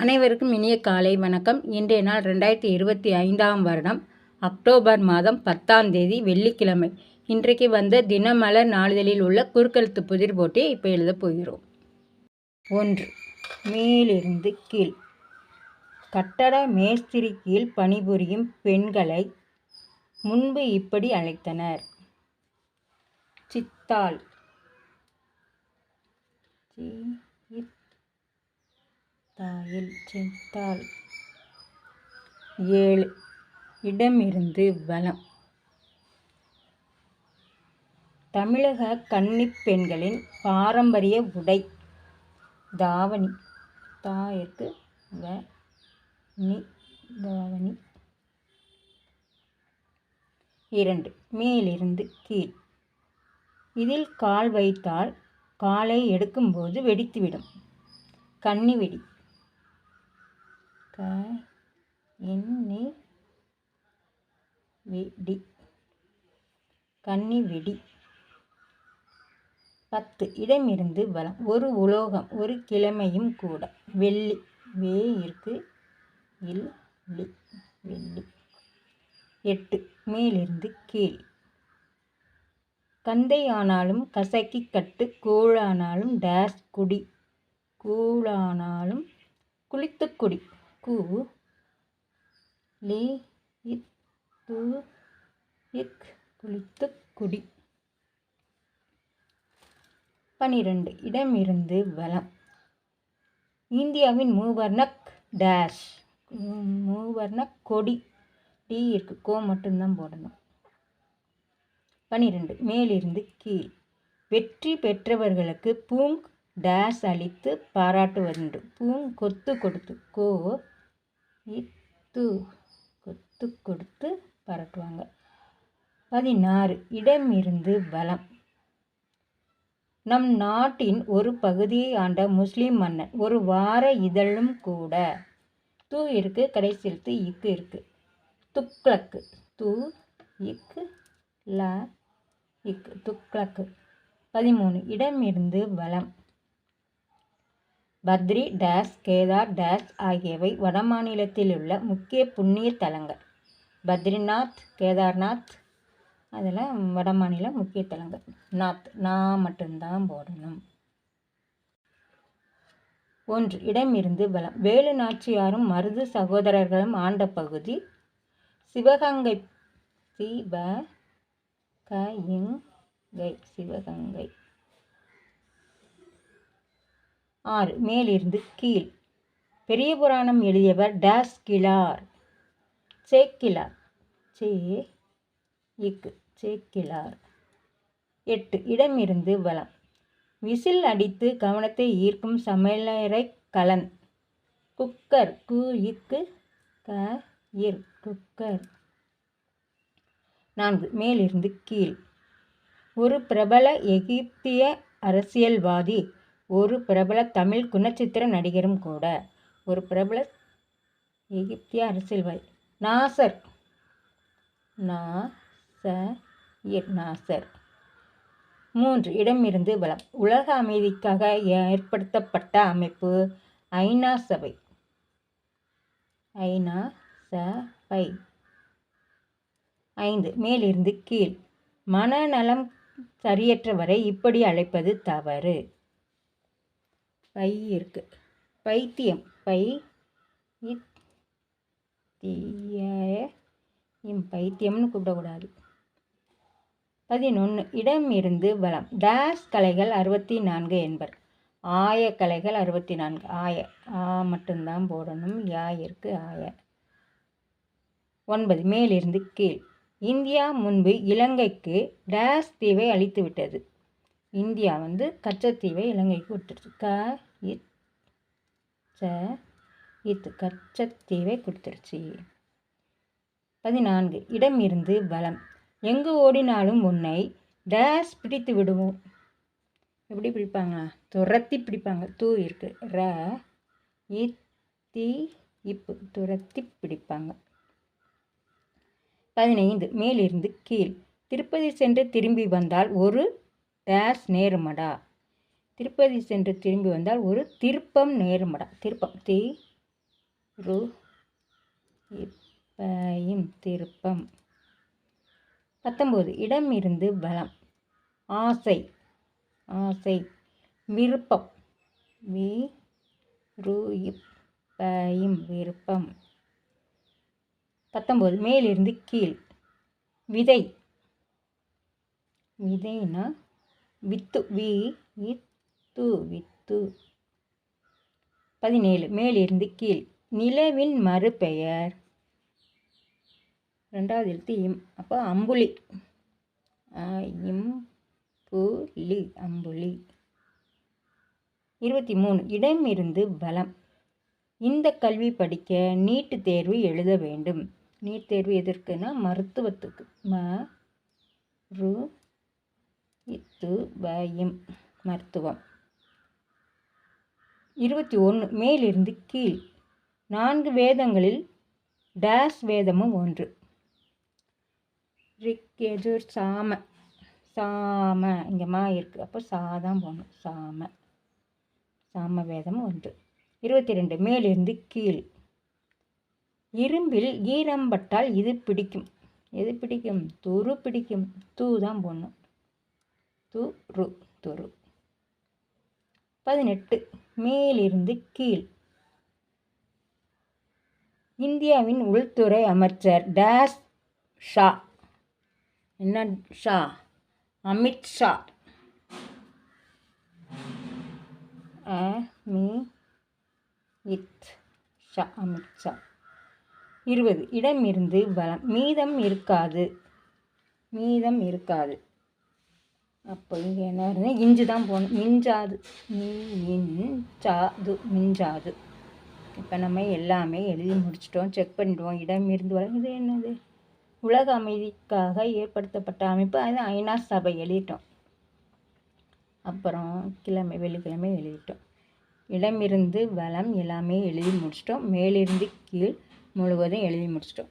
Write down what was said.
அனைவருக்கும் இனிய காலை வணக்கம். இன்றைய நாள் ரெண்டாயிரத்தி இருபத்தி ஐந்தாம் வருடம் அக்டோபர் மாதம் பத்தாம் தேதி வெள்ளிக்கிழமை. இன்றைக்கு வந்த தினமலர் நாளிதழில் உள்ள குறுக்கெழுத்து புதிர் போட்டி இப்போ எழுதப் போகிறோம். ஒன்று மேலிருந்து கீழ். கட்டட மேஸ்திரி கீழ் பணிபுரியும் பெண்களை முன்பு இப்படி அழைத்தனர். சித்தாள். சி செத்தாள் ஏழு. இடமிருந்து வலம். தமிழக கன்னிப் பெண்களின் பாரம்பரிய உடை. தாவணி. தாயிற்கு வ. நி. தாவணி. இரண்டு. மேலிருந்து கீழ். இதில் கால் வைத்தால் காலை எடுக்கும்போது வெடித்துவிடும். கன்னி வெடி. க எண்ணி வெடி. கன்னி வெடி. பத்து இடமிருந்து வளம் ஒரு உலோகம் ஒரு கிழமையும் கூட. வெள்ளி வே இருக்கு இல் லி வெள்ளி. எட்டு மேலிருந்து கீழ். கந்தை ஆனாலும் கசக்கி கட்டு கூழானாலும் டேஸ் குடி. கூழானாலும் குளித்து குடி. கு லீ இத் து இக் குளித்து குடி. பனிரெண்டு இடமிருந்து வலம். இந்தியாவின் மூவர்ணக் டேஷ் மூவர்ணக் கொடி. டி இருக்கு கோ மட்டும்தான் போடணும். பனிரெண்டு மேலிருந்து கீழ். வெற்றி பெற்றவர்களுக்கு பூங் டேஸ் அளித்து பாராட்டுவதுண்டு. பூங் கொத்து கொடுத்து கோ இத்து கொத்து கொடுத்து பரட்டுவாங்க. பதினாறு இடமிருந்து வலம் நம் நாட்டின் ஒரு பகுதியை ஆண்ட முஸ்லீம் மன்னன் ஒரு வார இதழும் கூட தூ இருக்கு கடைசி எழுத்து இக்கு இருக்கு. துக்ளக்கு தூ இக்கு ல இக்கு துக்ளக்கு. பதிமூணு இடமிருந்து வலம் பத்ரி டேஸ் கேதார் டேஸ் ஆகியவை வடமாநிலத்தில் உள்ள முக்கிய புண்ணிய தலங்கள். பத்ரிநாத் கேதார்நாத் அதெல்லாம் வடமாநில முக்கிய தலங்கள். நாத் நான் மட்டும்தான் போடணும். ஒன்று இடமிருந்து வலம். வேலு நாச்சியாரும் மருது சகோதரர்களும் ஆண்ட பகுதி. சிவகங்கை சிவ க இங்கை சிவகங்கை. ஆறு. மேலிருந்து கீழ். பெரிய புராணம் எழுதியவர் டேஸ் கிலார். சேக்கிலார் சே இக்கு. சேக்கிலார் எட்டு. இடமிருந்து வளம் விசில் அடித்து கவனத்தை ஈர்க்கும் சமையலறை கலன். குக்கர். கு இக்கு க இர். குக்கர். நான்கு. மேலிருந்து கீழ். ஒரு பிரபல எகிப்திய அரசியல்வாதி ஒரு பிரபல தமிழ் குணச்சித்திர நடிகரும் கூட. ஒரு பிரபல எகிப்திய அரசியல்வாதி. நாசர். நா ச நாசர். மூன்று இடமிருந்து வளம். உலக அமைதிக்காக ஏற்படுத்தப்பட்ட அமைப்பு ஐநா சபை. ஐநா சபை. ஐந்து மேலிருந்து கீழ். மனநலம் சரியற்றவரை இப்படி அழைப்பது தவறு. பை இருக்குது பைத்தியம். பை இம் பைத்தியம்னு கூப்பிடக்கூடாது. பதினொன்று இடம் இருந்து வளம். டேஸ் கலைகள் அறுபத்தி நான்கு என்பர். ஆய கலைகள் அறுபத்தி நான்கு ஆய. ஆ மட்டும்தான் போடணும். யா இருக்கு. ஆய. ஒன்பது மேலிருந்து கீழ். இந்தியா முன்பு இலங்கைக்கு டேஷ் தீவை அளித்து விட்டது இந்தியா வந்து கச்சத்தீவை இலங்கைக்கு கொடுத்துருச்சு க இத் ச கச்சத்தீவை கொடுத்துருச்சு. பதினான்கு. இடம் இருந்து பலம் எங்கு ஓடினாலும் உன்னை டேஸ் பிடித்து விடுவோம். எப்படி பிடிப்பாங்க துரத்தி பிடிப்பாங்க. தூ இருக்கு. ர இத்தி இப்பு. துரத்தி பிடிப்பாங்க. பதினைந்து. மேலிருந்து கீழ். திருப்பதி சென்று திரும்பி வந்தால் ஒரு டேஸ் நேருமடா. திருப்பதி சென்று திரும்பி வந்தால் ஒரு திருப்பம் நேருமடா. திருப்பம் தி ரு இப்பையும் திருப்பம். பத்தொம்போது இடம் இருந்து பலம் ஆசை ஆசை விருப்பம். வி ரு இப்பையும் விருப்பம். பத்தொம்போது மேலிருந்து கீழ். விதை. விதைனா வித்து வி இத்து வித்து. பதினேழு மேலிருந்து கீழ். நிலவின் மறுபெயர். ரெண்டாவது எழுத்து இம் அப்போ அம்புலி. அ, இம் புலி அம்புலி. இருபத்தி மூணு இடம் இருந்து பலம் இந்த கல்வி படிக்க நீட்டு தேர்வு எழுத வேண்டும். நீட் தேர்வு எதற்குன்னா மருத்துவத்துக்கு. ம ரு இத்து பயம் மருத்துவம். இருபத்தி ஒன்று மேலிருந்து கீழ். நான்கு வேதங்களில் டேஸ் வேதமும் ஒன்று. ரிக் எஜுர் சாம சாம இங்கே மா இருக்குது அப்போ சா போகணும். சாம. சாம வேதம் ஒன்று. இருபத்தி ரெண்டு மேலிருந்து கீழ். இரும்பில் ஈரம்பட்டால் இது பிடிக்கும். எது பிடிக்கும்? துரு பிடிக்கும். தூ தான் போடணும் துரு துரு. பதினெட்டு. மேலிருந்து கீழ். இந்தியாவின் உள்துறை அமைச்சர் டேஸ் ஷா. என்ன ஷா? அமித் ஷா. அ இத் ஷா அமித் ஷா. இருபது. இடம் இருந்து பலம் மீதம் இருக்காது. மீதம் இருக்காது. அப்போ இங்கே என்ன வருது? இஞ்சு தான் போகணும். மிஞ்சாது. மிஞ்சாது மிஞ்சாது. இப்போ நம்ம எல்லாமே எழுதி முடிச்சிட்டோம். செக் பண்ணிடுவோம். இடம் இருந்து வர இது என்னது? உலக அமைதிக்காக ஏற்படுத்தப்பட்ட அமைப்பு. அது ஐநா சபை எழுதிட்டோம். அப்புறம் கிழமை வெள்ளிக்கிழமை எழுதிட்டோம். இடமிருந்து வளம் எல்லாமே எழுதி முடிச்சிட்டோம். மேலிருந்து கீழ் முழுவதும் எழுதி முடிச்சிட்டோம்.